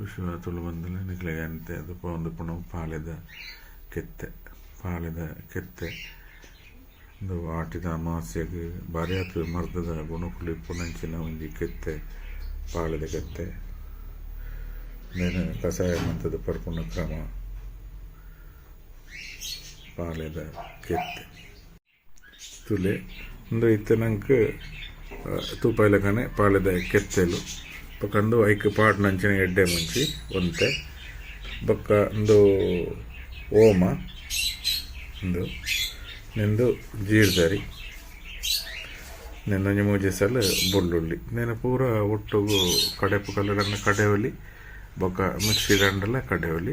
ವಿಶ್ವ ತುಳು ಬಂದಲೆ ನಿಕ್ಲೆಗೆ ಅಂತೆ ಅದು ಒಂದು ಪುಣ ಪಾಲೆದ ಕೆತ್ತೆ ಪಾಲೆದ ಕೆತ್ತೆ. ಒಂದು ಆಟಿದ ಅಮಾವಾಸ್ಯೆಗೆ ಬಾರಿ ಆತು ಮರ್ದದ ಗುಣಕುಲಿ ಪುನಂಚಿನ ಒಂಜಿ ಕೆತ್ತೆ ಪಾಳೆದ ಕೆತ್ತೆ. ನೇನು ಕಷಾಯ ಮಂತದ ಪರ್ಪುಣ ಕ್ರಮ ಪಾಳೆದ ಕೆತ್ತೆ. ತುಲೆ ಅಂದ್ರೆ ಇತ್ತನಂಕ್ ತೂಪಾಯಿಲ ಕನೆ ಪಾಳೆದ ಕೆತ್ತೆಲು. ಪಕ್ಕಂದು ಐಕ್ ಪಾಟ್ ನಂಚಿನ ಎಡ್ಡೆ ಮುಂಚಿ ಒಂತೆ. ಬೊಕ್ಕ ಒಂದು ಓಮ, ಒಂದು. ನಿಂದು ಜೀರ್ದರಿ. ನಿನ್ನ ಮೂಜೆ ಸಲ ಬುಳ್ಳುಳ್ಳಿ. ನೆನ ಪೂರ ಒಟ್ಟುಗು ಕಡೆಪು ಕಲ್ಲಡನ್ನ ಕಡೆವಲಿ ಬೊಕ್ಕ ಮಿಕ್ಸಿ ದಂಡಲ ಕಡೆವಲಿ.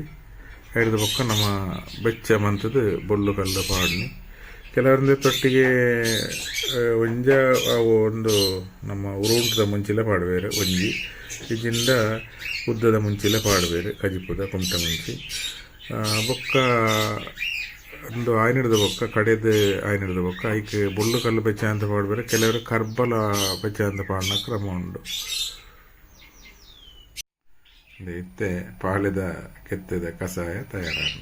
ಹಿಡಿದು ಬೊಕ್ಕ ನಮ್ಮ ಬೆಚ್ಚ ಮಂತದ ಬೊಳ್ಳು ಕಲ್ಲ ಪಾಡ್ನಿ. ಕೆಲವರಿಂದ ತೊಟ್ಟಿಗೆ ಒಂಜ ಒಂದು ನಮ್ಮ ಉರುಂಟದ ಮುಂಚಿಲ ಪಾಡ್ಬೇರೆ ಒಂಜಿ. ಇಜಿಂದ ಉದ್ದದ ಮುಂಚಿಲ ಪಾಡ್ಬೇರೆ ಕಜಿಪುದ, ಕುಮಟ ಮುಂಚಿ. ಬೊಕ್ಕ ಒಂದು ಆಯ್ನಿಡ್ದ ಬೊಕ್ಕ, ಕಡೆದ ಆಯ್ನಿಡ್ದ ಬೊಕ್ಕ, ಐಕ್ ಬೊಳ್ಳು ಕಲ್ಲು ಬೆಚ್ಚ ಅಂತ ಪಾಡ್ಬೇರೆ ಕೆಲವರು ಕರ್ಬಲ ಬೆಚ್ಚ ಅಂತ ಪಾಡ್ನ ಕ್ರಮ ಉಂಡು. ಇತ್ತೆ ಪಾಳೆದ ಕೆತ್ತದ ಕಷಾಯ ತಯಾರಾಗ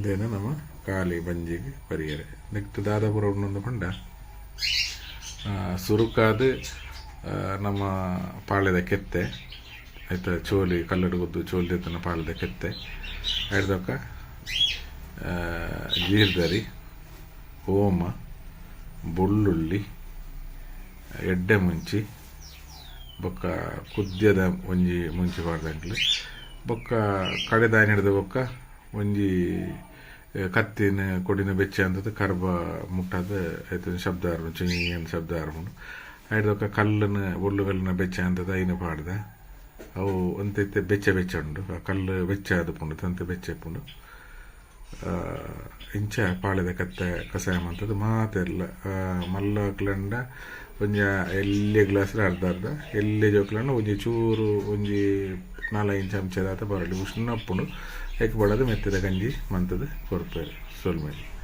ಇದೇನು ನಮ್ಮ ಕಾಲಿ ಬಂಜಿಗೆ ಪರಿಯರೆ ನೆಕ್ಸ್ಟ್ ದಾದಾಪುರ ಒಂದೊಂದು ಪಂಡ ಸುರುಕಾದ ನಮ್ಮ ಪಾಳ್ಯದ ಕೆತ್ತೆ ಆಯ್ತಾ ಚೋಲಿ ಕಲ್ಲಡು ಗೊದ್ದು ಚೋಲಿ ಎತ್ತನ ಪಾಳ್ಯದ ಕೆತ್ತೆ ಹಿಡ್ದಕ್ಕ ಜೀರ್ದರಿ ಓಮ ಬುಳ್ಳುಳ್ಳಿ ಎಡ್ಡೆ ಮುಂಚಿ ಬೊಕ್ಕ ಕುದ್ಯದ ಒಂಜಿ ಮುಂಚಿ ಪಾಡ್ದಂಕ್ಲು ಬೊಕ್ಕ ಕಡೆದ ಹಿಡಿದ ಬೊಕ್ಕ ಒಂಜಿ ಕತ್ತಿನ ಕೊಡಿನ ಬೆಚ್ಚ ಅಂತದ್ದು ಕರ್ಬ ಮುಟ್ಟದ ಶಬ್ದ ಆರ್ಮು ಚಿಂಗಿ ಅಂತ ಶಬ್ದ ಆರ್ಮುಂಡು ಹಿಡ್ದೊಕ್ಕ ಕಲ್ಲನ ಒಳ್ಳು ಕಲ್ಲಿನ ಬೆಚ್ಚ ಅಂತದ ಐನು ಪಾಡ್ದ. ಅವು ಒಂತೈತೆ ಬೆಚ್ಚ ಬೆಚ್ಚ ಉಂಡು. ಕಲ್ಲು ಬೆಚ್ಚ ಆದ ಪುಂಡು ತಂತೆ ಬೆಚ್ಚ ಪುಂಡು ಇಂಚ ಪಾಳೆದ ಕತ್ತೆ ಕಸಾಯ ಮಂತದ್ದು ಮಾತೆಲ್ಲ ಮಲ್ಲ ಕ್ಲಂಡ ಒಂಜ ಎಲ್ಲಿ ಗ್ಲಾಸ್ ಅರ್ಧ ಅರ್ಧ, ಎಲ್ಲಿ ಜೋಕ್ಲಂಡ ಒಂಜಿ ಚೂರು, ಒಂಜಿ ನಾಲ್ಕು ಚಮಚದಾತ ಬರಲಿ. ಉಷ್ಣ ಉಪ್ಪುಂಡು ಎಕ್ ಬಡದ ಮೆತ್ತದ ಗಂಜಿ ಮಂತದ ಕೊಡ್ತಾರೆ ಸೊಲ್ಮೇಲೆ.